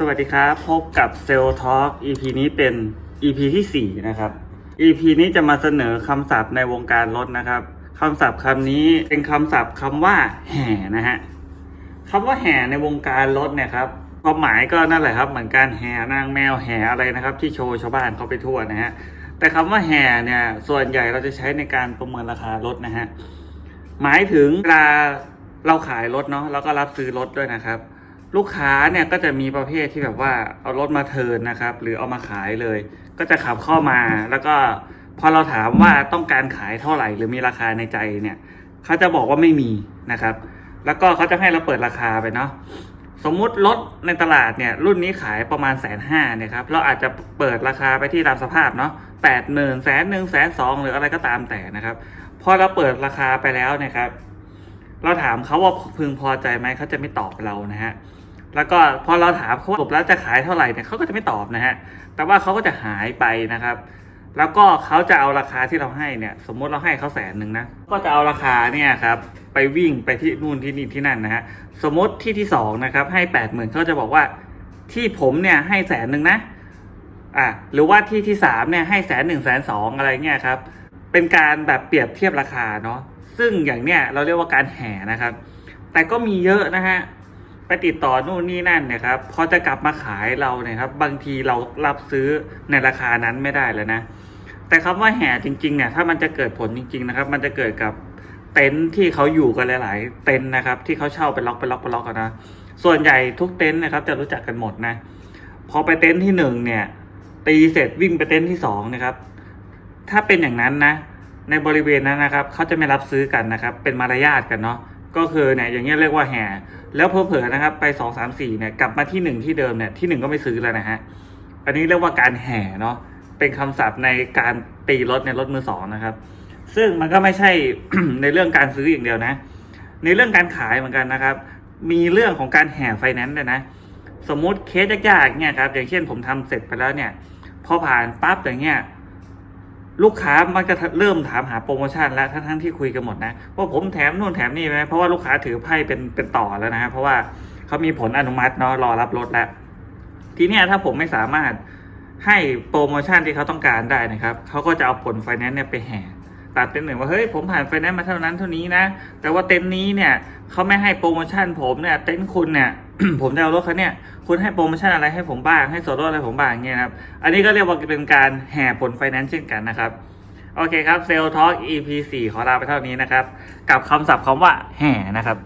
สวัสดีครับ พบกับเซลท็อก EP นี้เป็น EP ที่ 4 นะครับ EP นี้จะมาเสนอคำศัพท์ในวงการรถนะครับคำศัพท์คำนี้เป็นคำศัพท์คำว่าแห่นะฮะคำว่าแห่ในวงการรถเนี่ยครับความหมายก็นั่นแหละครับ เหมือนการแห่นางแมวแห่อะไรนะครับ ที่โชว์ชาวบ้านเขาไปทั่วนะฮะแต่คำว่าแห่เนี่ยส่วนใหญ่เราจะใช้ในการประเมินราคารถนะฮะหมายถึงเวลาเราขายรถเนาะแล้วก็รับซื้อรถด้วยนะครับ ลูกค้าเนี่ยก็จะมีประเภทที่แบบว่าเอารถมาเทินนะครับ หรือเอามาขายเลย ก็จะขับเข้ามา แล้วก็พอเราถามว่าต้องการขายเท่าไหร่ หรือมีราคาในใจเนี่ยเขาจะบอกว่าไม่มีนะครับ แล้วก็เขาจะให้เราเปิดราคาไปเนาะสมมุติรถในตลาดเนี่ยรุ่นนี้ขายประมาณแสนห้าเนี่ยครับเราอาจจะเปิดราคาไปที่ตามสภาพเนาะแปดหมื่นแสนหนึ่งแสนสองหรืออะไรก็ตามแต่นะครับ พอเราเปิดราคาไปแล้วนะครับ เราถามเขาว่าพึงพอใจไหมเขาจะไม่ตอบเรานะฮะแล้วก็พอเราถามเขาว่าสรุปแล้วจะขายเท่าไหร่เนี่ยเขาก็จะไม่ตอบนะฮะแต่ว่าเขาก็จะหายไปนะครับ แล้วก็เขาจะเอาราคาที่เราให้เนี่ย สมมติเราให้เขาแสนหนึ่งนะก็จะเอาราคาเนี่ยครับไปวิ่งไปที่นู่นที่นี่ที่นั่นนะฮะสมมติที่ที่สองนะครับให้แปดหมื่นเขาจะบอกว่าที่ผมเนี่ยให้แสนหนึ่งนะอะหรือว่าที่ที่สามเนี่ยให้แสนหนึ่งแสนสองอะไรเงี้ยครับ เป็นการแบบเปรียบเทียบราคาเนาะซึ่งอย่างเนี้ยเราเรียกว่าการแห่นะครับ แต่ก็มีเยอะนะฮะไปติดต่อนู่นนี่นั่นนะครับพอจะกลับมาขายเราเนี่ยครับ บางทีเรารับซื้อในราคานั้นไม่ได้แล้วนะ แต่คำว่าแห่จริงๆเนี่ยถ้ามันจะเกิดผลจริง ๆนะครับ มันจะเกิดกับเต็นท์ที่เขาอยู่กันหลาย ๆ เต็นท์นะครับ ที่เขาเช่าเป็นล็อกเป็นล็อกเป็นล็อกกันนะส่วนใหญ่ทุกเต็นท์นะครับ จะรู้จักกันหมดนะ พอไปเต็นท์ที่หนึ่งเนี่ย ตีเสร็จวิ่งไปเต็นท์ที่สองนะครับ ถ้าเป็นอย่างนั้นนะ ในบริเวณนั้นนะครับเขาจะไม่รับซื้อกันนะครับ เป็นมารยาทกันเนาะก็คือเนี่ยอย่างเงี้ยเรียกว่าแห่แล้วเผลอๆนะครับ ไปสองสามสี่เนี่ยกลับมาที่หนึ่งที่เดิมเนี่ยที่หนึ่งก็ไม่ซื้อแล้วนะฮะอันนี้เรียกว่าการแห่เนาะเป็นคำศัพท์ในการตีรถในรถมือสองนะครับ ซึ่งมันก็ไม่ใช่ในเรื่องการซื้ออย่างเดียวนะ ในเรื่องการขายเหมือนกันนะครับ มีเรื่องของการแห่ไฟแนนซ์ด้วยนะ สมมุติเคสยากๆเนี่ยครับอย่างเช่นผมทำเสร็จไปแล้วเนี่ย พอผ่านปั๊บอย่างเงี้ย ลูกค้ามันก็เริ่มถามหาโปรโมชั่นแล้วทั้งๆที่คุยกันหมดนะว่าผมแถมนู่นแถมนี่ไหมเพราะว่าลูกค้าถือไพ่เป็นเป็นต่อแล้วนะฮะเพราะว่าเขามีผลอนุมัติเนาะรอรับรถแล้ว ทีเนี้ยถ้าผมไม่สามารถให้โปรโมชั่นที่เขาต้องการได้นะครับเขาก็จะเอาผลไฟแนนซ์เนี่ยไปแห่ตัดเป็นหนึ่งว่าเฮ้ยผมผ่านไฟแนนซ์มาเท่านั้นเท่านี้นะแต่ว่าเต็นท์นี้เนี่ยเขาไม่ให้โปรโมชั่นผมเนี่ยเต็นท์คุณเนี่ย ผมจะเอารถเขาเนี่ยคุณให้โปรโมชั่นอะไรให้ผมบ้างให้ส่วนลดอะไรผมบ้างอย่างเงี้ยครับอันนี้ก็เรียกว่าเป็นการแห่ผลไฟแนนซ์เช่นกันนะครับโอเคครับเซลล์ทอล์ก EP 4ขอลาไปเท่านี้นะครับ กับคำศัพท์คำว่าแห่นะครับ